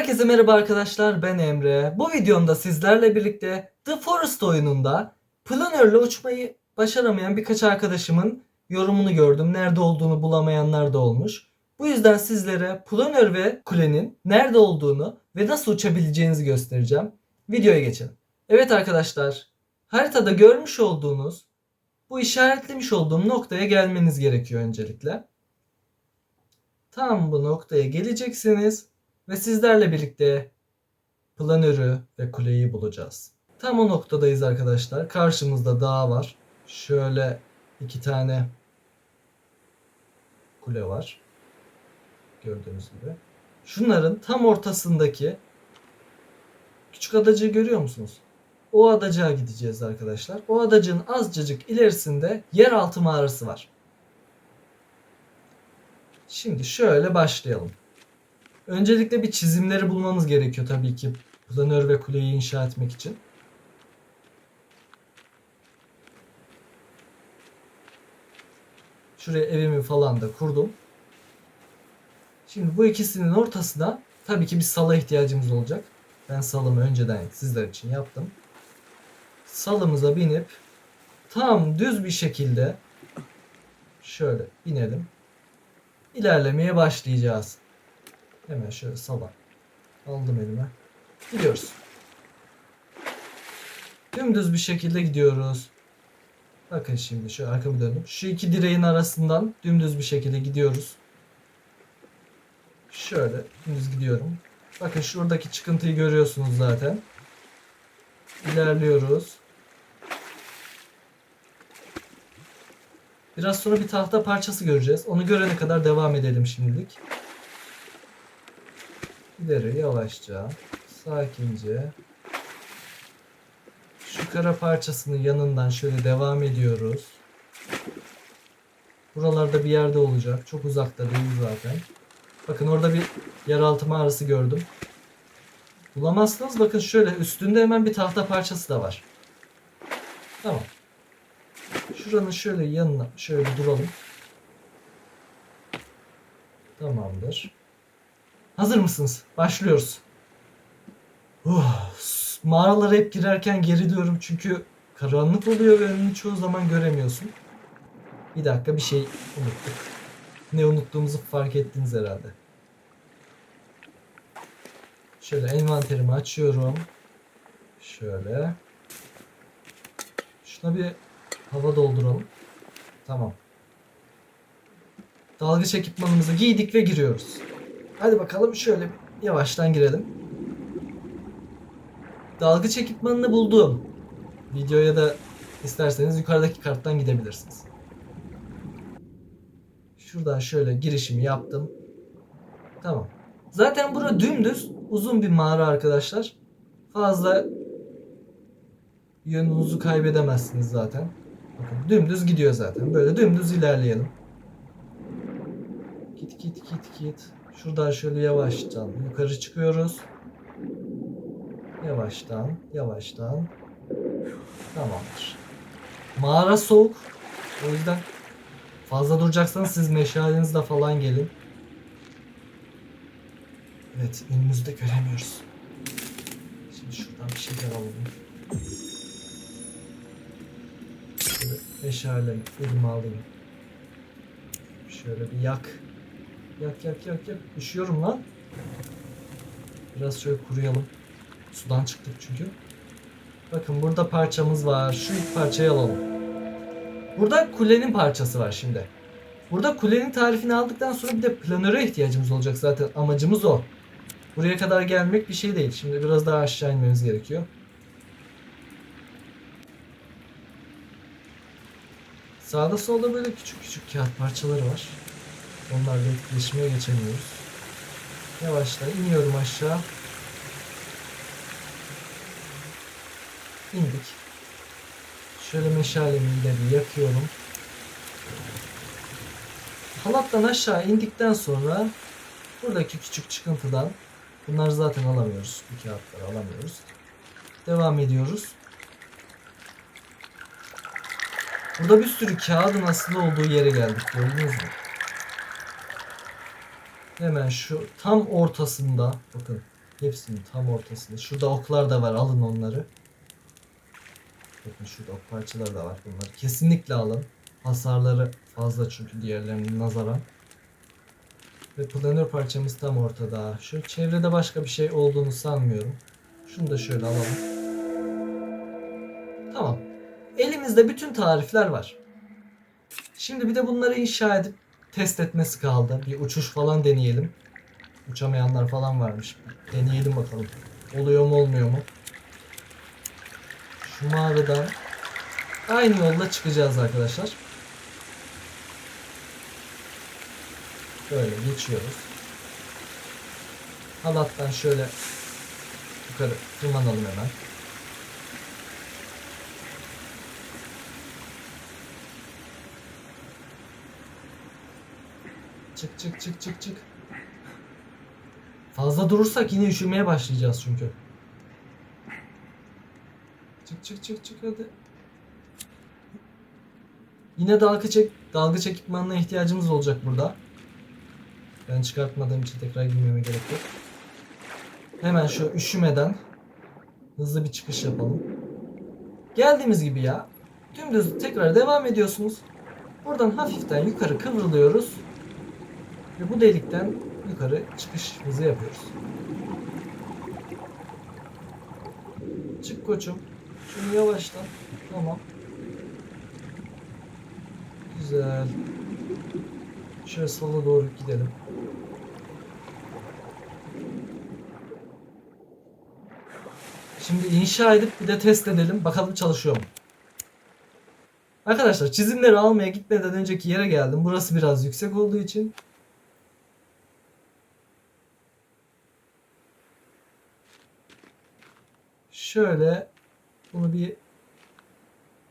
Herkese merhaba arkadaşlar ben Emre. Bu videomda sizlerle birlikte The Forest oyununda planörle uçmayı başaramayan birkaç arkadaşımın yorumunu gördüm. Nerede olduğunu bulamayanlar da olmuş. Bu yüzden sizlere planör ve kulenin nerede olduğunu ve nasıl uçabileceğinizi göstereceğim. Videoya geçelim. Evet arkadaşlar haritada görmüş olduğunuz bu işaretlemiş olduğum noktaya gelmeniz gerekiyor öncelikle. Tam bu noktaya geleceksiniz ve sizlerle birlikte planörü ve kuleyi bulacağız. Tam o noktadayız arkadaşlar. Karşımızda dağ var. Şöyle iki tane kule var. Gördüğünüz gibi. Şunların tam ortasındaki küçük adacığı görüyor musunuz? O adacığa gideceğiz arkadaşlar. O adacığın azıcık ilerisinde yeraltı mağarası var. Şimdi şöyle başlayalım. Öncelikle bir çizimleri bulmamız gerekiyor tabii ki planör ve kuleyi inşa etmek için. Şuraya evimi falan da kurdum. Şimdi bu ikisinin ortasına tabii ki bir sala ihtiyacımız olacak. Ben salımı önceden sizler için yaptım. Salımıza binip tam düz bir şekilde şöyle binelim. İlerlemeye başlayacağız. Hemen şöyle sala aldım elime. Gidiyoruz. Dümdüz bir şekilde gidiyoruz. Bakın şimdi şu arkamı döndüm. Şu iki direğin arasından dümdüz bir şekilde gidiyoruz. Şöyle dümdüz gidiyorum. Bakın şuradaki çıkıntıyı görüyorsunuz zaten. İlerliyoruz. Biraz sonra bir tahta parçası göreceğiz. Onu görene kadar devam edelim şimdilik. İleri yavaşça, sakince. Şu kara parçasının yanından şöyle devam ediyoruz. Buralarda bir yerde olacak. Çok uzakta değil zaten. Bakın orada bir yeraltı mağarası gördüm. Bulamazsınız. Bakın şöyle üstünde hemen bir tahta parçası da var. Tamam. Şuranın şöyle yanına şöyle duralım. Tamamdır. Hazır mısınız? Başlıyoruz. Uh, mağaralara hep girerken geriliyorum çünkü karanlık oluyor ve önünü çoğu zaman göremiyorsun. Bir dakika bir şey unuttuk. Ne unuttuğumuzu fark ettiniz herhalde. Şöyle envanterimi açıyorum. Şöyle. Şuna bir hava dolduralım. Tamam. Dalgıç ekipmanımızı giydik ve giriyoruz. Hadi bakalım şöyle yavaştan girelim. Dalgıç ekipmanını buldum. Videoya da isterseniz yukarıdaki karttan gidebilirsiniz. Şuradan şöyle girişimi yaptım. Tamam. Zaten bura dümdüz uzun bir mağara arkadaşlar. Fazla yönünüzü kaybedemezsiniz zaten. Bakın dümdüz gidiyor zaten. Böyle dümdüz ilerleyelim. Git git git git. Şuradan şöyle yavaştan yukarı çıkıyoruz. Yavaştan, yavaştan. Tamamdır. Mağara soğuk. O yüzden fazla duracaksanız siz meşalenizle falan gelin. Evet, önümüzde göremiyoruz. Şimdi şuradan bir şeyler alalım. Şöyle meşale elime alayım. Şöyle bir yak. Yak yak yak yak. Üşüyorum lan. Biraz şöyle kuruyalım. Sudan çıktık çünkü. Bakın burada parçamız var. Şu ilk parçayı alalım. Burada kulenin parçası var şimdi. Burada kulenin tarifini aldıktan sonra bir de planöre ihtiyacımız olacak zaten. Amacımız o. Buraya kadar gelmek bir şey değil. Şimdi biraz daha aşağı inmemiz gerekiyor. Sağda solda böyle küçük küçük kağıt parçaları var. Onlarla etkileşime geçemiyoruz. Yavaştan iniyorum aşağı. İndik. Şöyle meşalemi ileri yakıyorum. Halattan aşağı indikten sonra buradaki küçük çıkıntıdan bunlar zaten alamıyoruz. Bu kağıtları alamıyoruz. Devam ediyoruz. Burada bir sürü kağıdın aslında olduğu yere geldik. Gördünüz mü? Hemen şu tam ortasında bakın Hepsinin tam ortasında. Şurada oklar da var. Alın onları. Bakın şurada ok parçaları da var bunlar. Kesinlikle alın. Hasarları fazla çünkü diğerlerinin nazaran. Ve planör parçamız tam ortada. Şu çevrede başka bir şey olduğunu sanmıyorum. Şunu da şöyle alalım. Tamam. Elimizde bütün tarifler var. Şimdi bir de bunları inşa edip test etmesi kaldı. Bir uçuş falan deneyelim. Uçamayanlar falan varmış. Deneyelim bakalım. Oluyor mu olmuyor mu? Şu mağaradan aynı yolda çıkacağız arkadaşlar. Böyle geçiyoruz. Halattan şöyle yukarı tırmanalım hemen. Çık çık çık çık. Fazla durursak yine üşümeye başlayacağız çünkü. Çık çık çık çık hadi. Yine dalga çek dalgıç ekipmanına ihtiyacımız olacak burada. Ben çıkartmadığım için tekrar girmeme gerek yok. Hemen şu üşümeden hızlı bir çıkış yapalım. Geldiğimiz gibi ya. Dümdüz tekrar devam ediyorsunuz. Buradan hafiften yukarı kıvrılıyoruz. Ve bu delikten yukarı çıkışımızı yapıyoruz. Çık koçum. Şunu yavaştan. Tamam. Güzel. Şöyle sola doğru gidelim. Şimdi inşa edip bir de test edelim. Bakalım çalışıyor mu? Arkadaşlar çizimleri almaya gitmeden önceki yere geldim. Burası biraz yüksek olduğu için Şöyle bunu bir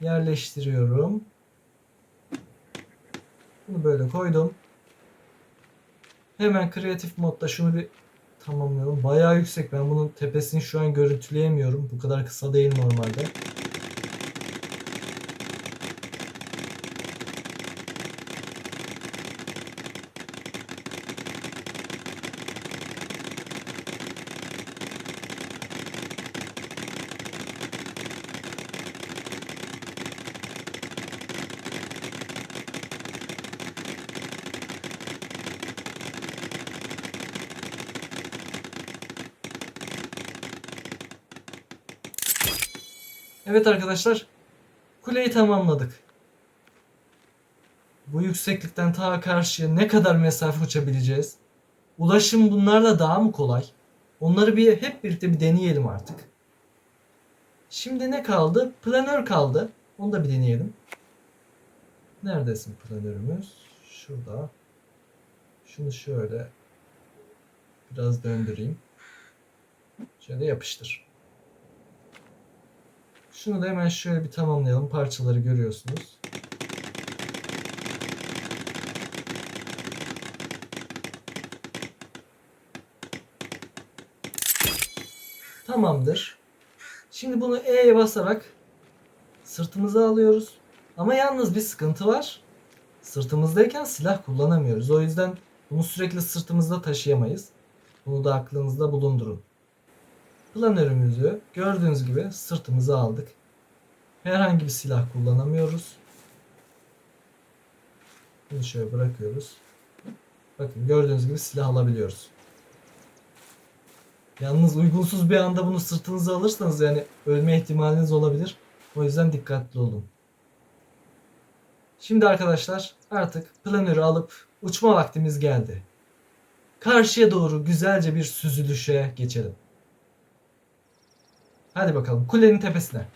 yerleştiriyorum. Bunu böyle koydum. Hemen kreatif modda şunu bir tamamlıyorum. Bayağı yüksek. Ben bunun tepesini şu an görüntüleyemiyorum. Bu kadar kısa değil normalde. Evet arkadaşlar. Kuleyi tamamladık. Bu yükseklikten ta karşıya ne kadar mesafe uçabileceğiz? Ulaşım bunlarla daha mı kolay? Onları bir hep birlikte bir deneyelim artık. Şimdi ne kaldı? Planör kaldı. Onu da bir deneyelim. Neredesin planörümüz? Şurada. Şunu şöyle biraz döndüreyim. Şöyle yapıştır. Şunu da hemen şöyle bir tamamlayalım. Parçaları görüyorsunuz. Tamamdır. Şimdi bunu E'ye basarak sırtımıza alıyoruz. Ama yalnız bir sıkıntı var. Sırtımızdayken silah kullanamıyoruz. O yüzden bunu sürekli sırtımızda taşıyamayız. Bunu da aklınızda bulundurun. Planörümüzü gördüğünüz gibi sırtımıza aldık. Herhangi bir silah kullanamıyoruz. Bunu şöyle bırakıyoruz. Bakın gördüğünüz gibi silah alabiliyoruz. Yalnız uygunsuz bir anda bunu sırtınıza alırsanız yani ölme ihtimaliniz olabilir. O yüzden dikkatli olun. Şimdi arkadaşlar artık planörü alıp uçma vaktimiz geldi. Karşıya doğru güzelce bir süzülüşe geçelim. Hadi bakalım kulenin tepesine.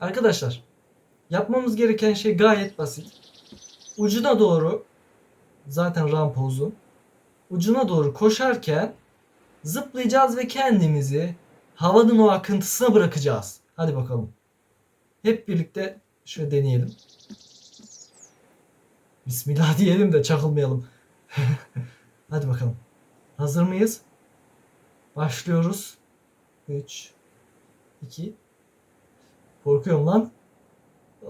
Arkadaşlar yapmamız gereken şey gayet basit. Ucuna doğru zaten rampa uzun. Ucuna doğru koşarken zıplayacağız ve kendimizi havanın o akıntısına bırakacağız. Hadi bakalım. Hep birlikte şöyle deneyelim. Bismillah diyelim de çakılmayalım. Hadi bakalım. Hazır mıyız? Başlıyoruz. 3 2 Korkuyorum lan.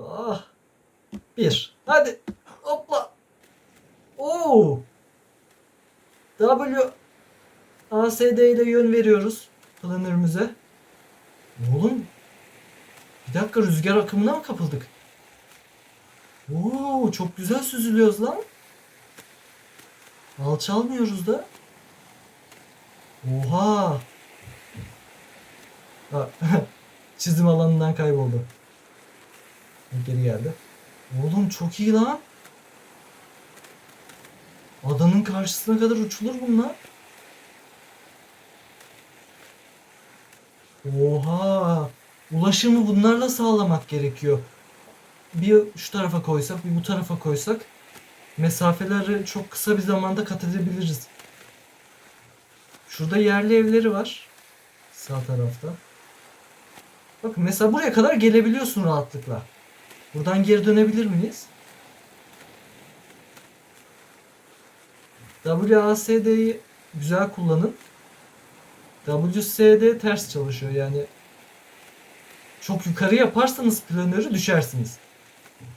Ah. 1 Hadi. Hopla. Oo. W ASD ile yön veriyoruz planörümüze. Oğlum bir dakika rüzgar akımına mı kapıldık? Oo çok güzel süzülüyoruz lan. Alçalmıyoruz da. Oha. Ha, Çizim alanından kayboldu. Geri geldi. Oğlum çok iyi lan. Adanın karşısına kadar uçulur bunlar. Oha! Ulaşımı bunlarla sağlamak gerekiyor. Bir şu tarafa koysak, bir bu tarafa koysak mesafeleri çok kısa bir zamanda kat edebiliriz. Şurada yerli evleri var. Sağ tarafta. Bakın mesela buraya kadar gelebiliyorsun rahatlıkla. Buradan geri dönebilir miyiz? WASD'yi güzel kullanın. WSD ters çalışıyor yani. Çok yukarı yaparsanız planörü düşersiniz.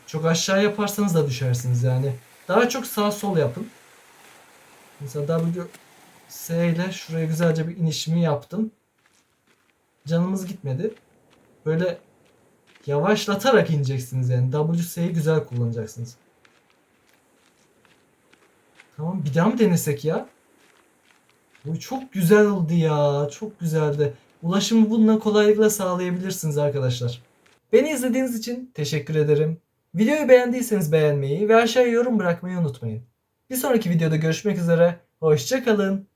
Çok aşağı yaparsanız da düşersiniz yani. Daha çok sağ sol yapın. Mesela WS ile şuraya güzelce bir inişimi yaptım. Canımız gitmedi. Böyle yavaşlatarak ineceksiniz yani. WS'yi güzel kullanacaksınız. Tamam bir daha mı denesek ya? Bu çok güzel oldu ya. Çok güzeldi. Ulaşımı bununla kolaylıkla sağlayabilirsiniz arkadaşlar. Beni izlediğiniz için teşekkür ederim. Videoyu beğendiyseniz beğenmeyi ve aşağıya yorum bırakmayı unutmayın. Bir sonraki videoda görüşmek üzere. Hoşçakalın.